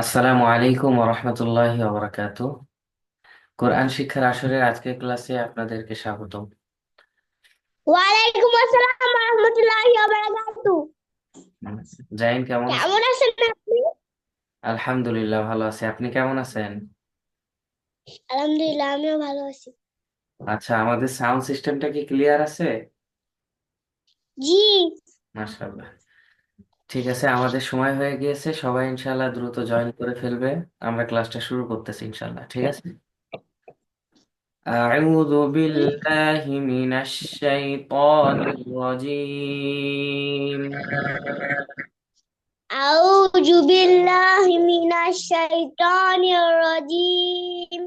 আসসালামু আলাইকুম ওরহমতুল্লাহি ওবরাকাতু কোরআন শিক্ষার আসরের আজকের ক্লাসে আপনাদেরকে স্বাগতম। ওয়ালাইকুম আসসালাম রহমতুল্লাহি বারাকাতু জাইন কেমন কেমন আছেন আপনি? আলহামদুলিল্লাহ ভালো আছি। আপনি কেমন আছেন? আলহামদুলিল্লাহ আমিও ভালো আছি। আচ্ছা আমাদের সাউন্ড সিস্টেমটা কি ক্লিয়ার আছে? জি। মাশাআল্লাহ। ঠিক আছে আমাদের সময় হয়ে গিয়েছে সবাই ইনশাআল্লাহ দ্রুত জয়েন করে ফেলবে আমরা ক্লাসটা শুরু করতেছি ইনশাআল্লাহ ঠিক আছে أعوذ بالله من الشيطان الرجيم আউযু বিল্লাহি মিনাশ শাইতানির রাজিম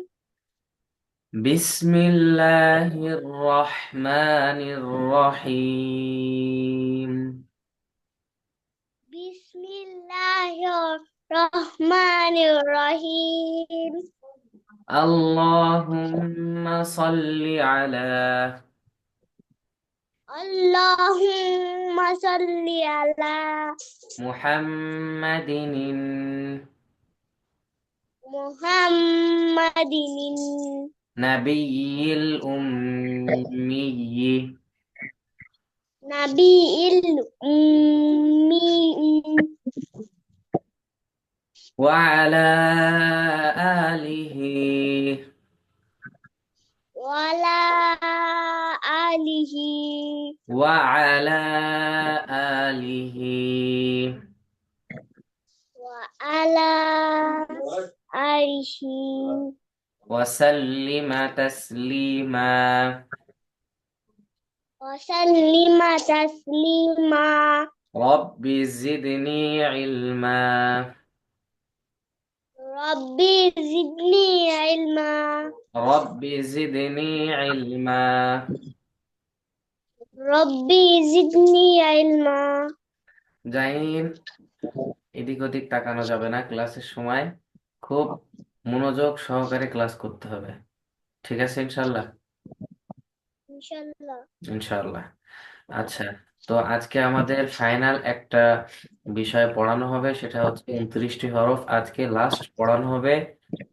بسم الله الرحمن الرحيم الله الرحمن الرحيم اللهم صل على اللهم صل على محمد محمد نبي الأمي نبي الأمي وعلى آله وعلى آله وعلى آله وعلى آله وسلم تسليما. وسلم تسليما. رب زدني علما. রব্বি জিদনি ইলমা রব্বি জিদনি ইলমা রব্বি জিদনি ইলমা জাইন এদিক ওদিক তাকানো যাবে না ক্লাসের সময়। খুব মনোযোগ সহকারে ক্লাস করতে হবে। ঠিক আছে ইনশাল্লাহ? ইনশাল্লাহ। ইনশাল্লাহ। আচ্ছা। তো আজকে আমাদের ফাইনাল একটা বিষয় পড়ানো হবে সেটা হচ্ছে উনত্রিশটি হরফ। আজকে লাস্ট পড়ানো হবে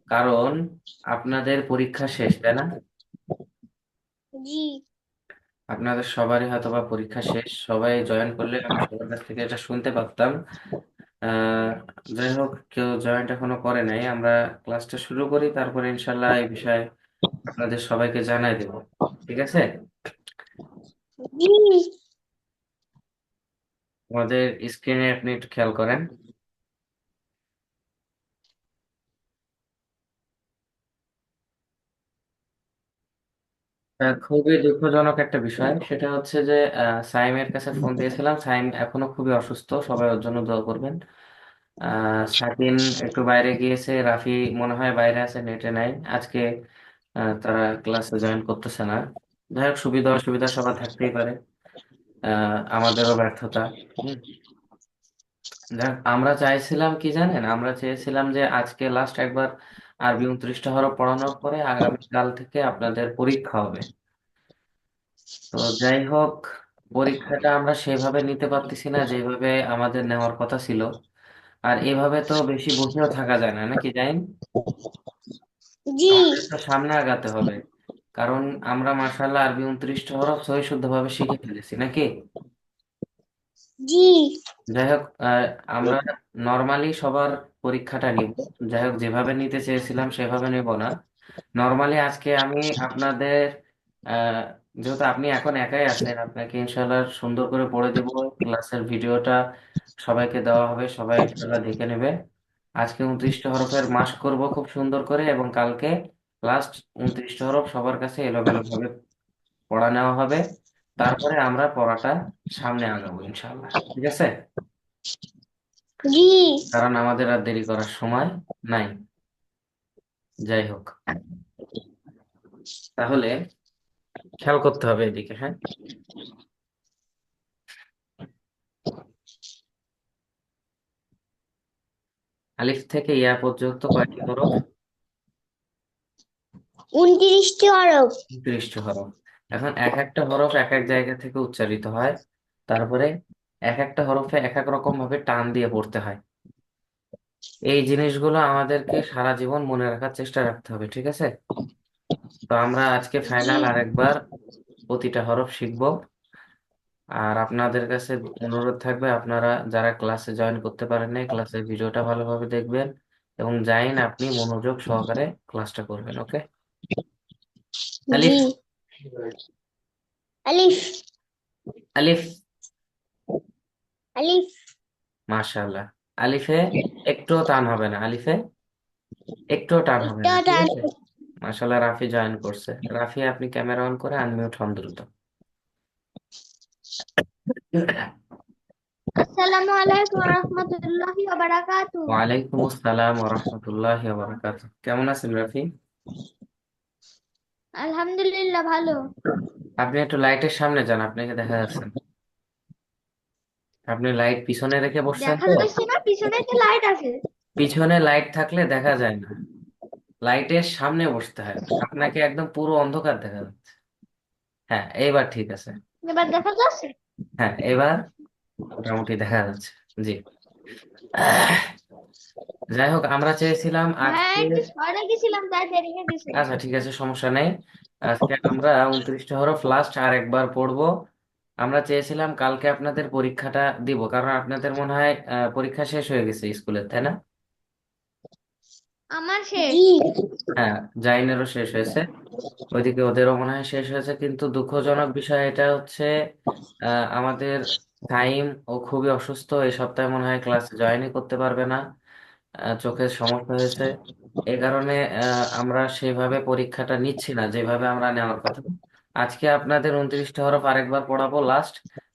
কারণ আপনাদের পরীক্ষা শেষ তাই না? জি। আপনাদের সবারই হয়তো বা পরীক্ষা শেষ। সবাই জয়েন করলে আমি সবার কাছ থেকে এটা শুনতে পারতাম। আহ যাই হোক কেউ জয়েন্ট এখনও করে নাই। আমরা ক্লাসটা শুরু করি তারপরে ইনশাল্লাহ এই বিষয়ে আপনাদের সবাইকে জানাই দেব। ঠিক আছে? জি। আমাদের স্ক্রিনে আপনি একটু খেয়াল করেন। খুবই দুঃখজনক একটা বিষয়। সেটা হচ্ছে যে সাইমের কাছে ফোন দিয়েছিলাম। সাইম এখনও খুবই অসুস্থ সবাই ওর জন্য দোয়া করবেন। আহ সাকিন একটু বাইরে গিয়েছে রাফি মনে হয় বাইরে আছে নেটে নাই। আজকে আহ, তারা ক্লাসে জয়েন করতেছে না। যাই হোক সুবিধা অসুবিধা সবার থাকতেই পারে। আমাদেরও ব্যর্থতা। যাই আমরা চাইছিলাম কি জানেন? আমরা চেয়েছিলাম যে আজকে লাস্ট একবার আরবি উনত্রিশটা হরফ পড়ানোর পরে আগামীকাল থেকে আপনাদের পরীক্ষা হবে। তো যাই হোক পরীক্ষাটা আমরা সেভাবে নিতে পারতেছি না যেভাবে আমাদের নেওয়ার কথা ছিল। আর এভাবে তো বেশি বসেও থাকা যায় না নাকি জাইন? জি। সামনে আগাতে হবে। কারণ আমরা মার্শাল্লাহ আরবি উনত্রিশটা হরফ সহি শুদ্ধভাবে শিখে ফেলেছি নাকি? জি। যাই হোক আমরা নর্মালি সবার পরীক্ষাটা নিব। যাই হোক যেভাবে নিতে চেয়েছিলাম সেভাবে নেব না। নর্মালি আজকে আমি আপনাদের যেহেতু আপনি এখন একাই আছেন আপনাকে ইনশাল্লাহ সুন্দর করে পড়ে দেব। ক্লাসের ভিডিওটা সবাইকে দেওয়া হবে সবাই ইনশাল্লাহ দেখে নেবে। আজকে উনত্রিশটা হরফের মাস করব খুব সুন্দর করে এবং কালকে লাস্ট উনত্রিশটা হরফ সবার কাছে এলোমেলো ভাবে পড়া নেওয়া হবে। তারপরে আমরা পড়াটা সামনে আগাবো ইনশাল্লাহ ঠিক আছে? জি। কারণ আমাদের আর দেরি করার সময় নাই। যাই হোক। তাহলে খেয়াল করতে হবে এদিকে হ্যাঁ? আলিফ থেকে ইয়া পর্যন্ত কয়টি হরফ। উনত্রিশটি হরফ। উনত্রিশটি হরফ। এখন এক একটা হরফ এক এক জায়গা থেকে উচ্চারিত হয়। তারপরে এক একটা হরফে এক এক রকম ভাবে টান দিয়ে পড়তে হয়। এই জিনিসগুলো আমাদেরকে সারা জীবন মনে রাখার চেষ্টা রাখতে হবে ঠিক আছে? তো আমরা আজকে ফাইনাল আরেকবার প্রতিটা হরফ শিখব। আর আপনাদের কাছে অনুরোধ থাকবে আপনারা যারা ক্লাসে জয়েন করতে পারেন নাই ক্লাসের ভিডিওটা ভালোভাবে দেখবেন এবং জাইন আপনি মনোযোগ সহকারে ক্লাসটা করবেন ওকে জি আলিফ আলিফ আলিফ আলিফ মাশাআল্লাহ। আলিফে একটুও টান হবে না। আলিফে একটুও টান হবে না ঠিক আছে? মাশাআল্লাহ রাফি জয়েন করছে। রাফি আপনি ক্যামেরা অন করে আনমিউট হন দ্রুত। আসসালামু আলাইকুম ওয়া রাহমাতুল্লাহি ওয়া বারাকাতুহু। ওয়ালাইকুম আসসালাম ওয়া রাহমাতুল্লাহি ওয়া বারাকাতুহু। কেমন আছেন রাফি? আলহামদুলিল্লাহ ভালো। আপনি একটু লাইটের সামনে যান আপনাকে দেখা যাচ্ছে না। আপনি লাইট পিছনে রেখে বসছেন দেখা তো? যাচ্ছে না পিছনে একটা লাইট আছে। পিছনে লাইট থাকলে দেখা যায় না। লাইটের সামনে বসতে হয়। আপনাকে একদম পুরো অন্ধকার দেখা যাচ্ছে। হ্যাঁ এইবার ঠিক আছে। এবার দেখা যাচ্ছে? হ্যাঁ এবার মোটামুটি দেখা যাচ্ছে। জি। যাই হোক আমরা চেয়েছিলাম হ্যাঁ আজকে একটু সরে গেছিলাম তাই দেরি হয়ে গেছে। আচ্ছা ঠিক আছে সমস্যা নেই। আজকে আমরা উনত্রিশটা হরফ লাস্ট আর একবার পড়ব। আমরা চেয়েছিলাম কালকে আপনাদের পরীক্ষাটা দিব কারণ আপনাদের মনে হয় আহ, পরীক্ষা শেষ হয়ে গেছে স্কুলের তাই না? আমার শেষ। হ্যাঁ জাইনেরও শেষ হয়েছে। ওইদিকে ওদেরও মনে হয় শেষ হয়েছে কিন্তু দুঃখজনক বিষয় এটা হচ্ছে আহ, আমাদের টাইম ও খুবই অসুস্থ এই সপ্তাহে মনে হয় ক্লাসে জয়েনই করতে পারবে না। চোখের সমস্যা হয়েছে। এই কারণে আমরা সেভাবে পরীক্ষাটা নিচ্ছি না যেভাবে আমরা নেওয়ার কথা। আজকে আপনাদের উনত্রিশটা হরফ আরেকবার পড়াবো লাস্ট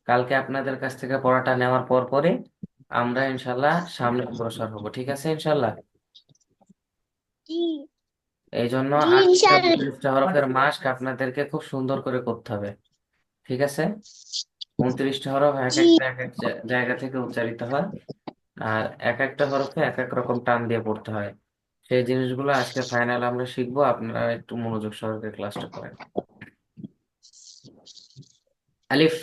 কালকে আপনাদের কাছ থেকে পড়াটা নেওয়ার পর পরে আমরা ইনশাল্লাহ সামনে অগ্রসর হব ঠিক আছে ইনশাল্লাহ? এই জন্য উনত্রিশটা হরফের মাস্ক আপনাদেরকে খুব সুন্দর করে করতে হবে ঠিক আছে? উনত্রিশটা হরফ এক একটা এক এক জায়গা থেকে উচ্চারিত হয়। আর এক একটা হরফে এক এক রকম টান দিয়ে পড়তে হয়। সেই জিনিসগুলো আজকে ফাইনাল আমরা শিখব আপনারা একটু মনোযোগ সহকারে ক্লাসটা করেন। আলিফ।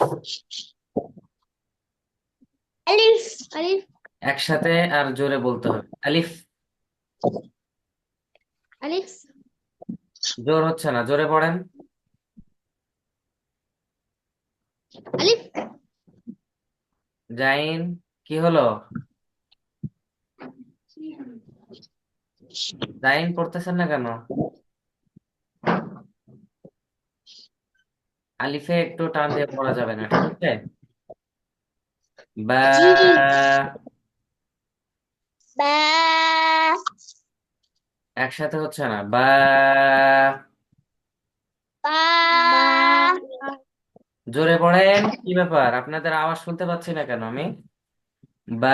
আলিফ আলিফ। একসাথে আর জোরে বলতে হবে। আলিফ। আলিফ। জোর হচ্ছে না জোরে পড়েন। আলিফ। জাইন কি হলো? জাইন পড়তেছেন না কেন? আলিফে একটু টান দিয়ে পড়া যাবে না ঠিক আছে? বা বা একসাথে হচ্ছে না বা জোরে পড়েন কি ব্যাপার? আপনাদের আওয়াজ শুনতে পাচ্ছি না কেন আমি? বা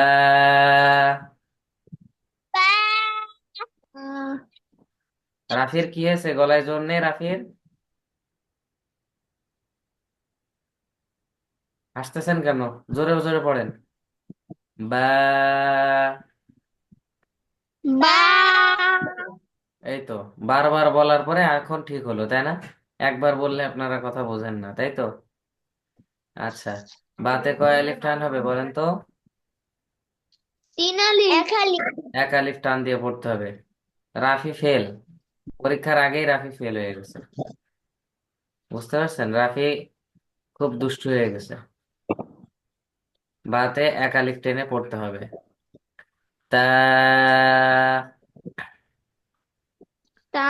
রাফির কি হয়েছে? গলায় জোর নেই রাফির? হাসতেছেন কেন? জোরে জোরে পড়েন। বা। বা। এই তো বারবার বলার পরে এখন ঠিক হলো তাই না? একবার বললে আপনারা কথা বোঝেন না তাই তো? আচ্ছা বাতে কয় আলিফ টান হবে বলেন তো? তিন আলিফ এক আলিফ। এক আলিফ টান দিয়ে পড়তে হবে। রাফি ফেল পরীক্ষার আগেই রাফি ফেল হয়ে গেছে। বুঝতে পারছেন? রাফি খুব দুষ্টু হয়ে গেছে। বাতে এক আলিফ টেনে পড়তে হবে। তা তা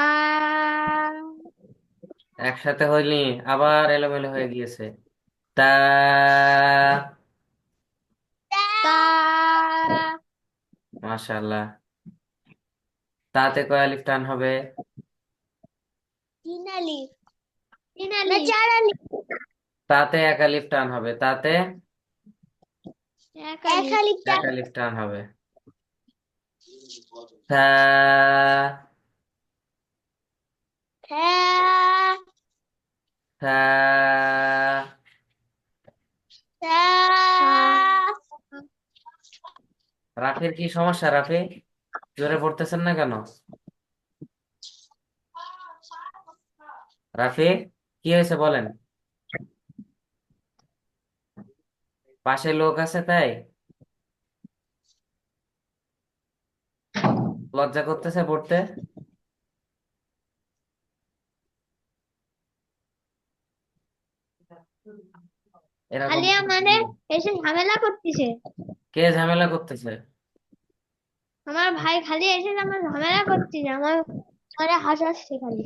একসাথে হয়নি আবার এলোমেলো হয়ে গিয়েছে। তা তা মাশাআল্লাহ। তাতে কয় আলিফ টান হবে? তিন আলিফ। তিন আলিফ। চার আলিফ। তাতে এক আলিফ টান হবে। তাতে এক আলিফ। এক আলিফ টান হবে। থা থা রাফির কি সমস্যা রাফি? জোরে পড়তেছেন না কেন? রাফি কি হয়েছে বলেন? পাশে লোক আছে তাই? লজ্জা করতেছে পড়তে? এরকম খালি আমাদের এসে ঝামেলা করতেছে। কে ঝামেলা করতেছে? আমার ভাই খালি এসে আমার ঝামেলা করতেছে আমার ঘরে হাসাচ্ছে খালি।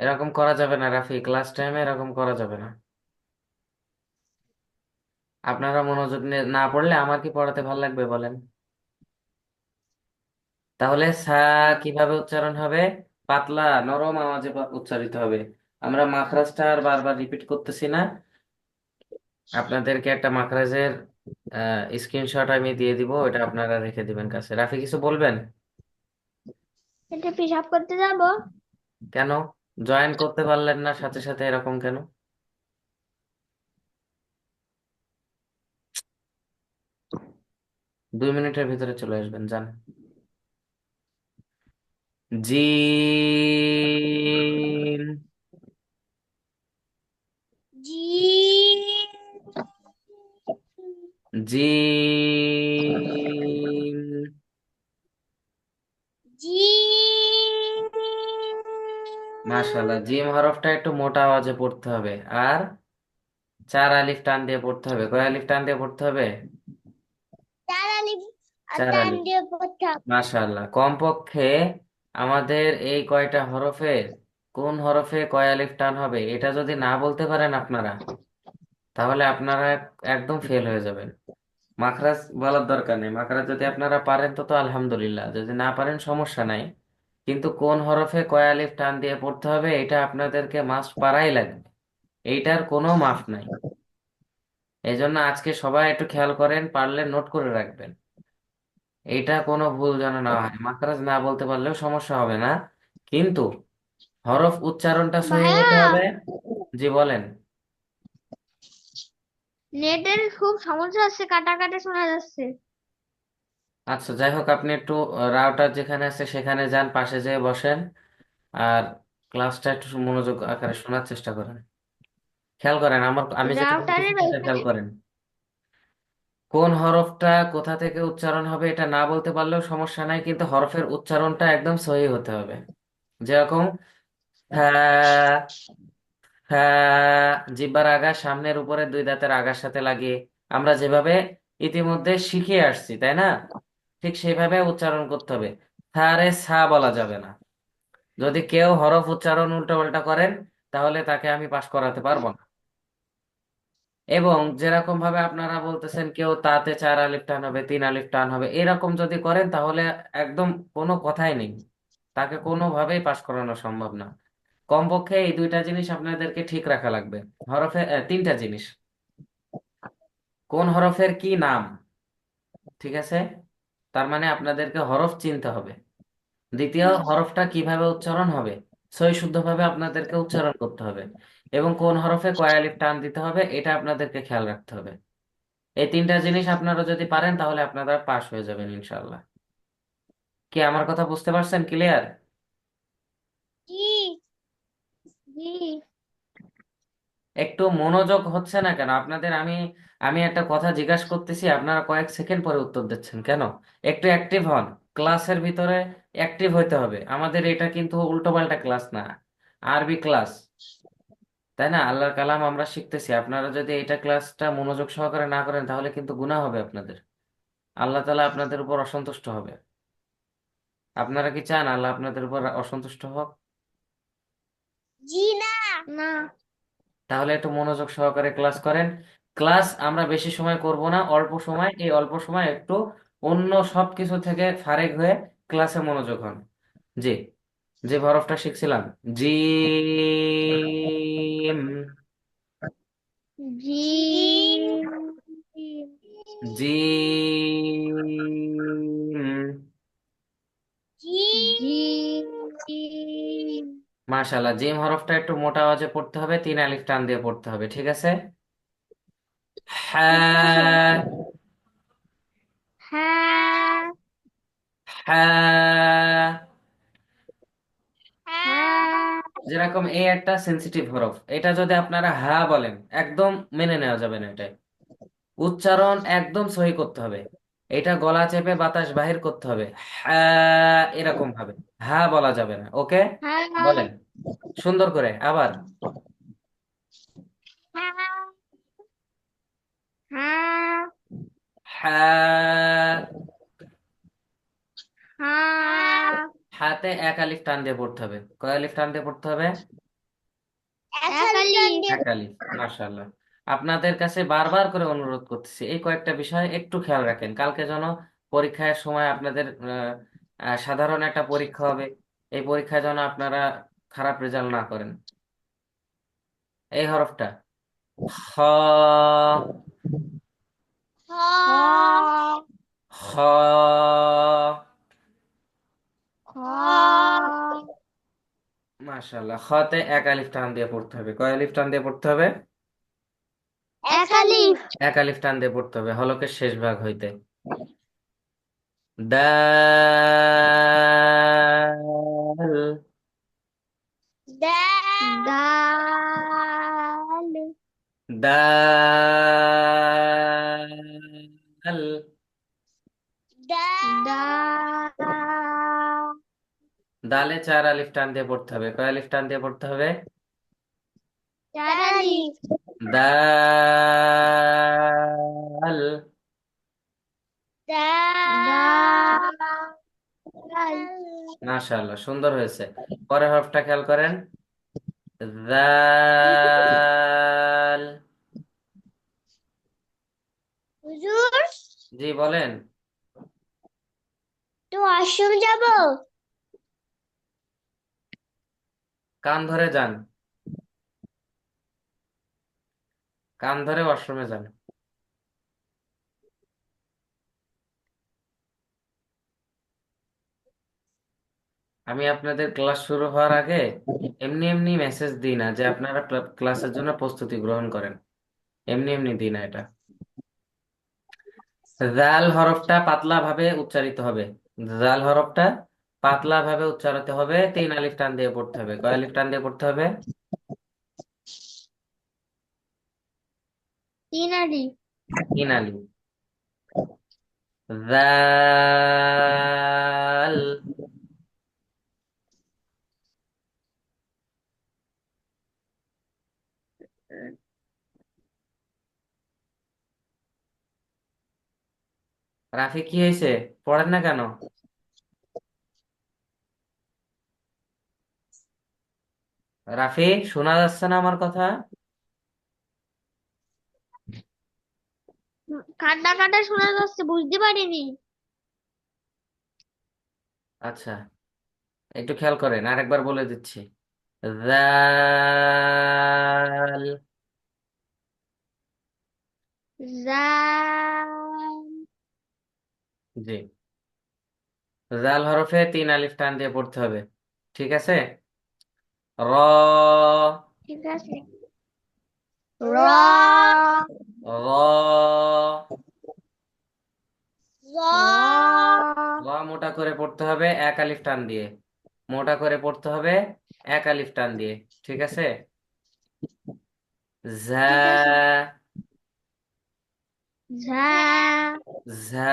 এরকম করা যাবে না রাফি ক্লাস টাইমে এরকম করা যাবে না। আপনারা মনোযোগ না পড়লে আমার কি পড়াতে ভালো লাগবে বলেন? তাহলে সা কীভাবে উচ্চারণ হবে? পাতলা, নরম আওয়াজে উচ্চারিত হবে। আমরা মাখরাজটা আর বারবার রিপিট করতেছি না। আপনাদেরকে একটা মাখরাজের স্ক্রিনশট আমি দিয়ে দিব ওটা আপনারা রেখে দিবেন কাছে। রাফি কিছু বলবেন? এটা পেশাব করতে যাব? কেন? জয়েন করতে পারলেন না সাথে সাথে এরকম কেন? দুই মিনিটের ভিতরে চলে আসবেন যান। জিম জি জিম। জি মাশাল্লাহ জিম হরফটা একটু মোটা আওয়াজে পড়তে হবে। আর চার আলিফ টান দিয়ে পড়তে হবে। কয় আলিফ টান দিয়ে পড়তে হবে? চার আলিফ চার টান আলিফ। দিয়ে পড়তে হবে। মাশাল্লাহ কমপক্ষে আমাদের এই কয়টা হরফের কোন হরফে কয় আলিফ টান হবে? এটা যদি না বলতে পারেন আপনারা তাহলে আপনারা একদম ফেল হয়ে যাবেন। মাখরাজ বলার দরকার নেই। মাখরাজ যদি আপনারা পারেন তো তো আলহামদুলিল্লাহ। যদি না পারেন সমস্যা নাই। কিন্তু কোন হরফে কয় আলিফ টান দিয়ে পড়তে হবে এটা আপনাদেরকে মাস্ট পারাই লাগবে। এইটার কোনো মাফ নাই। এই জন্য আজকে সবাই একটু খেয়াল করেন পারলে নোট করে রাখবেন। এটা কোনো ভুল যেন না হয়। মাখরাজ না বলতে পারলেও সমস্যা হবে না। কিন্তু হরফ উচ্চারণটা সহি হতে হবে। জি বলেন। নেটের খুব সমস্যা হচ্ছে কাটা কাটা শোনা যাচ্ছে। আচ্ছা যাই হোক আপনি একটু রাউটার যেখানে আছে সেখানে যান পাশে যেয়ে বসেন আর ক্লাসটা একটু মনোযোগ আকারে শোনার চেষ্টা করেন। খেয়াল করেন আমার আমি যেটা বলতেছি রাউটারের সেটা খেয়াল ওইখানে করেন। কোন হরফটা কোথা থেকে উচ্চারণ হবে এটা না বলতে পারলেও সমস্যা নাই কিন্তু হরফের উচ্চারণটা একদম সহি হতে হবে। যেরকম হ্যাঁ হ্যাঁ জিহ্বার আগা সামনের উপরে, দুই দাঁতের আগার সাথে লাগিয়ে আমরা যেভাবে ইতিমধ্যে শিখে আসছি, তাই না? ঠিক সেইভাবে উচ্চারণ করতে হবে। থারে সা বলা যাবে না। যদি কেউ হরফ উচ্চারণ উল্টাপাল্টা করেন, তাহলে তাকে আমি পাশ করাতে পারব না। এবং যেরকম ভাবে আপনারা বলতেছেন, কেউ তাতে চার আলিফ টান হবে, তিন আলিফ টান হবে, এরকম যদি করেন, তাহলে একদম কোনো কথাই নেই। তাকে কোনোভাবেই পাশ করানো সম্ভব না। কমপক্ষে এই দুইটা জিনিস আপনাদেরকে ঠিক রাখা লাগবে। হরফে তিনটা জিনিস। কোন হরফের কি নাম? ঠিক আছে? তার মানে আপনাদেরকে হরফ চিনতে হবে। দ্বিতীয় হরফটা কীভাবে উচ্চারণ হবে? সই শুদ্ধভাবে আপনাদেরকে উচ্চারণ করতে হবে। এবং কোন হরফে কয় আলিফ টান দিতে হবে এটা আপনাদেরকে খেয়াল রাখতে হবে। এই তিনটা জিনিস আপনারা যদি পারেন তাহলে আপনারা পাস হয়ে যাবেন ইনশাল্লাহ কি আমার কথা বুঝতে পারছেন? ক্লিয়ার জি জি একটু মনোযোগ হচ্ছে না কেন? আপনাদের আমি আমি একটা কথা জিজ্ঞাসা করতেছি, আপনারা কয়েক সেকেন্ড পরে উত্তর দিচ্ছেন কেন? একটু অ্যাক্টিভ হন। ক্লাসের ভিতরে অ্যাক্টিভ হইতে হবে। আমাদের এটা কিন্তু উল্টোপাল্টা ক্লাস না, আরবি ক্লাস। তাই না? আল্লাহর কালাম আমরা শিখতেছি। আপনারা যদি এটা ক্লাসটা মনোযোগ সহকারে না করেন, তাহলে কিন্তু গুনাহ হবে আপনাদের। আল্লাহ তাআলা আপনাদের উপর অসন্তুষ্ট হবে। আপনারা কি চান আল্লাহ আপনাদের উপর অসন্তুষ্ট হোক? জি না। না তাহলে একটু মনোযোগ সহকারে ক্লাস করেন। ক্লাস আমরা বেশি সময় করব না অল্প সময়। এই অল্প সময় একটু অন্য সব কিছু থেকে ফারেক হয়ে ক্লাসে মনোযোগ হন। জি যে হরফটা শিখছিলাম। জিম। জি জিম। জি মাশাআল্লাহ জিম হরফটা একটু মোটা আওয়াজে পড়তে হবে তিন আলিফ টান দিয়ে পড়তে হবে ঠিক আছে? হ্যাঁ। হ্যাঁ। হ্যাঁ। যেরকম এই একটা সেন্সিটিভ হরফ এটা যদি আপনারা হা বলেন একদম মেনে নেওয়া যাবে না এটাই। উচ্চারণ একদম সহি করতে হবে। এটা গলা চেপে বাতাস বাহির করতে হবে। হ্যাঁ এরকম ভাবে। হ্যাঁ বলা যাবে না ওকে? বলেন। সুন্দর করে আবার। হাতে এক আলিফ টান দিয়ে পড়তে হবে। কয় আলিফ টান দিয়ে পড়তে হবে? এক আলিফ মাশাআল্লাহ। আপনাদের কাছে বারবার করে অনুরোধ করতেছি এই কয়েকটা বিষয় একটু খেয়াল রাখেন। কালকে যেন পরীক্ষার সময় আপনাদের সাধারণ একটা পরীক্ষা হবে এই পরীক্ষায় যেন আপনারা খারাপ রেজাল্ট না করেন। এই হরফটা। খ খ মাশাআল্লাহ। খতে এক আলিফ টান দিয়ে পড়তে হবে। কয় আলিফ টান দিয়ে পড়তে হবে? একালি এক আলিফ টান দিয়ে পড়তে হবে হলকের শেষ ভাগ হইতে। দাল। দাল। দাল দাল দালে চার আলিফ টান দিয়ে পড়তে হবে কয় আলিফ টান দিয়ে পড়তে হবে? চারালি দাল দাল। মাশাআল্লাহ সুন্দর হয়েছে। পরের হরফটা খেয়াল করেন। দাল। হুজুর? জি বলেন। তো আশ্রম যাব? কান ধরে যান। কান ধরে ওয়াশরুমে যান। আমি আপনাদের ক্লাস শুরু হওয়ার আগে এমনি এমনি মেসেজ দিই না, যে আপনারা ক্লাসের জন্য প্রস্তুতি গ্রহণ করেন। এমনি এমনি দিই না এটা। জাল হরফটা পাতলা ভাবে উচ্চারিত হবে। জাল হরফটা পাতলা ভাবে উচ্চারিত হবে, তিন আলিফ টান দিয়ে পড়তে হবে। কয় আলিফ টান দিয়ে পড়তে হবে? তিন আলি। তিন আলিফ জাল রাফি, কি হয়েছে? পড়েন না কেন? রাফি, শোনা যাচ্ছে না আমার কথা? কান্না কাটা শোনা যাচ্ছে বুঝতে পারিনি। আচ্ছা একটু খেয়াল করেন আরেকবার বলে দিচ্ছি। জাল। জাল। জি। জাল হরফে তিন আলিফ টান দিয়ে পড়তে হবে ঠিক আছে? র। ঠিক আছে। র। র। মোটা করে পড়তে হবে এক আলিফ টান দিয়ে। মোটা করে পড়তে হবে এক আলিফ টান দিয়ে ঠিক আছে? ঝা। ঝা। ঝা।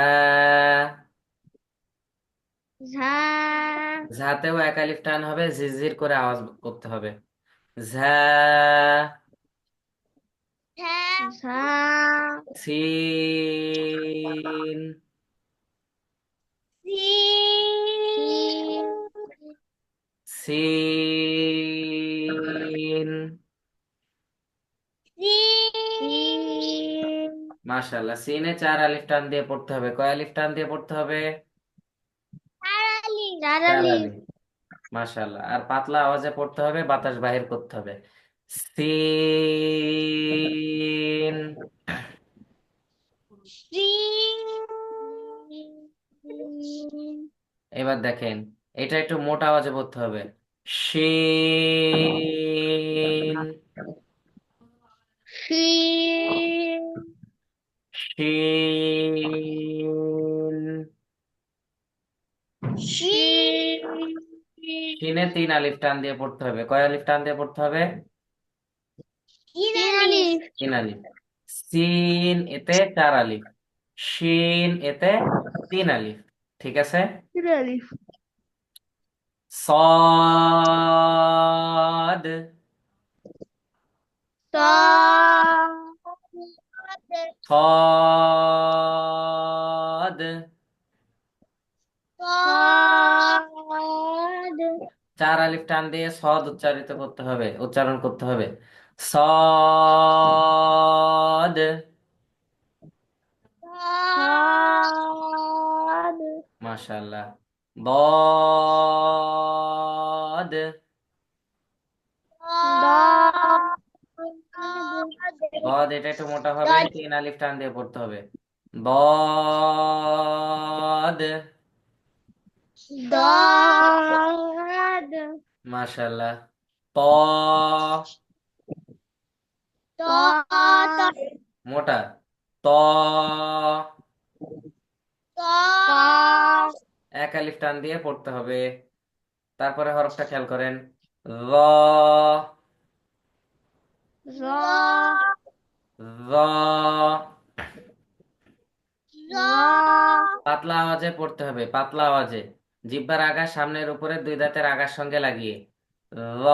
ঝা। ঝাতেও এক আলিফ টান হবে ঝিরঝির করে আওয়াজ করতে হবে। ঝা। সিন সিন মাশাআল্লাহ সিনে চার আলিফ টান দিয়ে পড়তে হবে। কয় আলিফ টান দিয়ে পড়তে হবে? চার আলিফ মাশাআল্লাহ আর পাতলা আওয়াজে পড়তে হবে বাতাস বাহির করতে হবে। সিন এবার দেখেন এটা একটু মোটা আওয়াজে পড়তে হবে শিন শিন শিনে তিন আলিফ টান দিয়ে পড়তে হবে কয় আলিফ টান দিয়ে পড়তে হবে তিন আলিফ সিন এতে চার আলিফ শিন এতে তিন আলিফ ঠিক আছে আলিফ صاد صاد صاد صاد চার আলিফ টান দিয়ে সদ উচ্চারিত করতে হবে উচ্চারণ করতে হবে সদ صاد মাশাআল্লাহ ضاد ضاد এটা একটু মোটা হবে তিন আলিফ টান দিয়ে পড়তে হবে ضاد ضاد মাশাআল্লাহ ত ضاد মোটা। ত এক আলিফ টান দিয়ে পড়তে হবে। তারপরে হরফটা খেয়াল করেন। র পাতলা আওয়াজে পড়তে হবে। পাতলা আওয়াজে। জিব্বার আগা সামনের উপরে দুই দাঁতের আগার সঙ্গে লাগিয়ে। র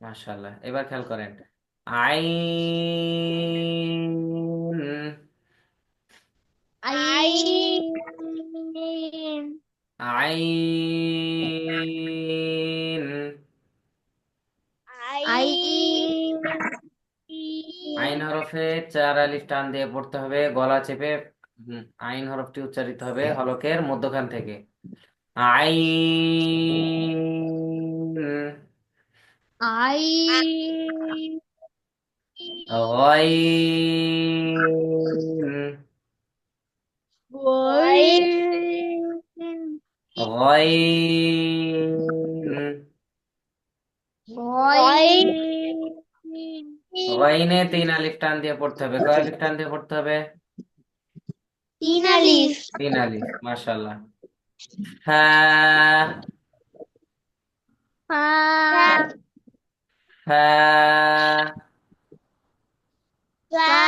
মাশাআল্লাহ এবার খেয়াল করেন। আইন। আইন। আইন। আইন। আইন হরফে চার আলিফ টান দিয়ে পড়তে হবে গলা চেপে আইন হরফটি উচ্চারিত হবে হলকের মধ্যখান থেকে। আইন। আইন غين গইন غين গইন গইনে তিন আলিফ টান দিয়ে পড়তে হবে কয় আলিফ টান দিয়ে পড়তে হবে তিন আলিফ তিন আলিফ মাশাআল্লাহ হ্যাঁ ফা হ্যাঁ ফা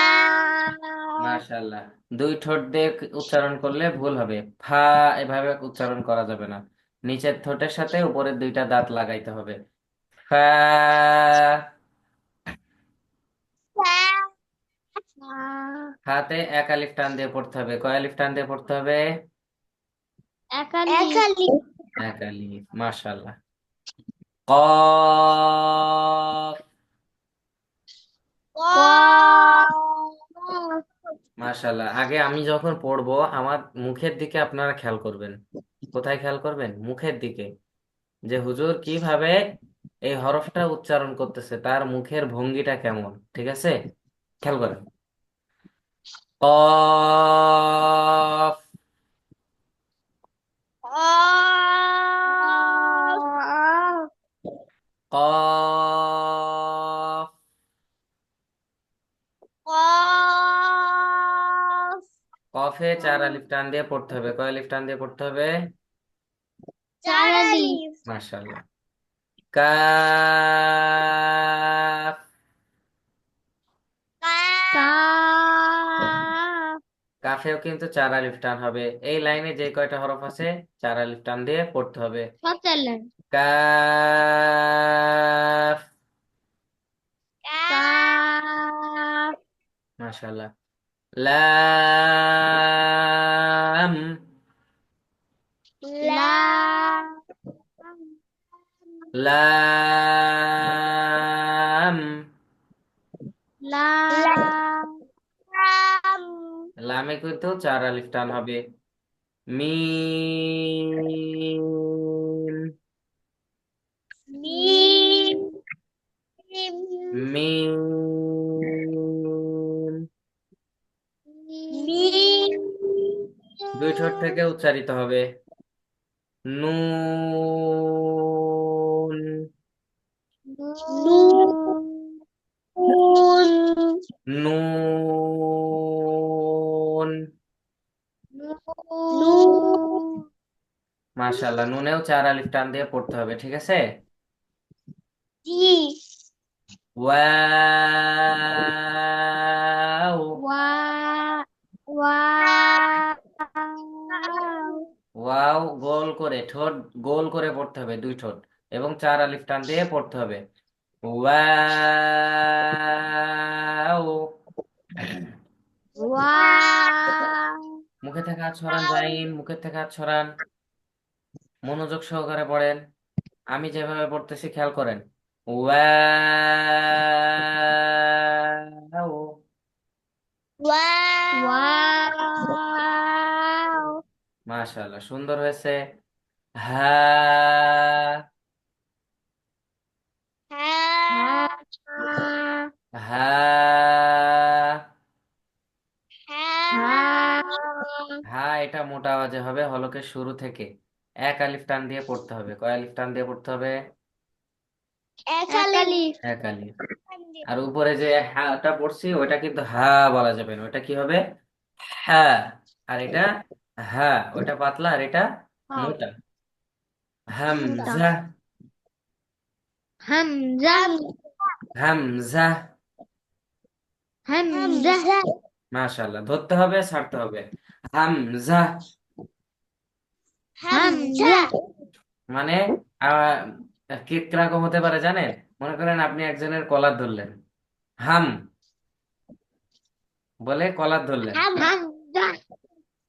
মাশাআল্লাহ। দুই ঠোঁট দিয়ে উচ্চারণ করলে ভুল হবে। ফা এভাবে উচ্চারণ করা যাবে না। নিচের ঠোঁটের সাথে উপরের দুইটা দাঁত লাগাইতে হবে। ফা হাতে এক আলিফ টান দিয়ে পড়তে হবে। কয় আলিফ টান দিয়ে পড়তে হবে? এক আলিফ। এক আলিফ। মাশাআল্লাহ। কফ মাশাআল্লাহ। আগে আমি যখন পড়ব, আমার মুখের দিকে আপনারা খেয়াল করবেন। কোথায় খেয়াল করবেন? মুখের দিকে। যে হুজুর কীভাবে এই হরফটা উচ্চারণ করতেছে, তার মুখের ভঙ্গিটা কেমন? ঠিক আছে? খেয়াল করেন। কফ চার আলিফ টান দিয়ে পড়তে হবে। কয় আলিফ টান দিয়ে পড়তে হবে? চার আলিফ মাশাআল্লাহ। কাফ। কাফ। কাফেও কিন্তু চার আলিফ টান হবে। এই লাইনে যে কয়টা হরফ আছে চার আলিফ টান দিয়ে পড়তে হবে। কাফ। কাফ। মাশাআল্লাহ। লাম লাম লাম লাম লামে কিন্তু চার আলিফ টান হবে মিম মিম মিম দুই ঠোঁট থেকে উচ্চারিত হবে। নুন। নুন। মাশাআল্লাহ নুনেও চার আলিফ টান দিয়ে পড়তে হবে ঠিক আছে? জি ওয়াও। ওয়াও গোল করে ঠোঁট গোল করে পড়তে হবে দুই ঠোঁট এবং চার আলিফ টান দিয়ে পড়তে হবে। মুখে থেকে হাত ছড়ান জাইন মুখে থেকে হাত ছড়ান মনোযোগ সহকারে পড়েন। আমি যেভাবে পড়তেছি খেয়াল করেন। ওয়া ওয়া মাশাআল্লাহ সুন্দর হয়েছে। হা হ্যাঁ। হা হ্যাঁ এটা মোটা আওয়াজে হবে হলকের শুরু থেকে। এক আলিফ টান দিয়ে পড়তে হবে। কয় আলিফ টান দিয়ে পড়তে হবে? এক আলিফ। আর উপরে যে হাটা পড়ছি ওটা কিন্তু হা বলা যাবে না। ওটা কি হবে? হ্যাঁ। আর এটা হা ওটা পাতলা আর এটা মোটা। হামজা। হামজা। হামজা। হামজা। মাশাআল্লাহ ধরতে হবে ছাড়তে হবে। হামজা। হামজা। মানে কি কীরকম হতে পারে জানেন? মনে করেন আপনি একজনের কলার ধরলেন। হাম। বলে কলার ধরলেন। হামজা।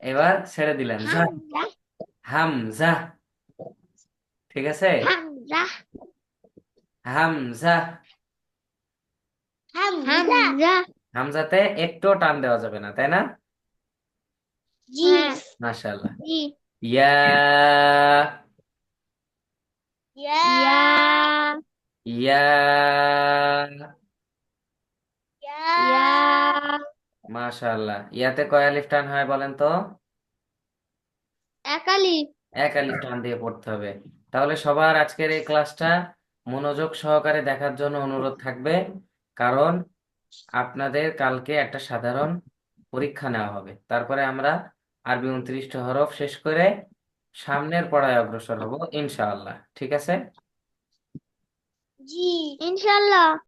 এবার ছেড়ে দিলেন। হামজা। ঠিক আছে? হামজা। হামজা। হামজা। হামজাতে একটু টান দেওয়া যাবে না তাই না? জি। মাশাআল্লাহ। জি। ইয়া। ইয়া। ইয়া। ইয়া। মাশাআল্লাহ। ইয়াতে কয় আলিফ টান হয় বলেন তো? একালি এক আলিফ টান দিয়ে পড়তে হবে। তাহলে সবার আজকের এই ক্লাসটা মনোযোগ সহকারে দেখার জন্য অনুরোধ থাকবে। কারণ আপনাদের কালকে একটা সাধারণ পরীক্ষা নেওয়া হবে। তারপরে আমরা আরবি উনত্রিশটা হরফ শেষ করে সামনের পড়ায় অগ্রসর হব ইনশাআল্লাহ। ঠিক আছে? জি ইনশাআল্লাহ।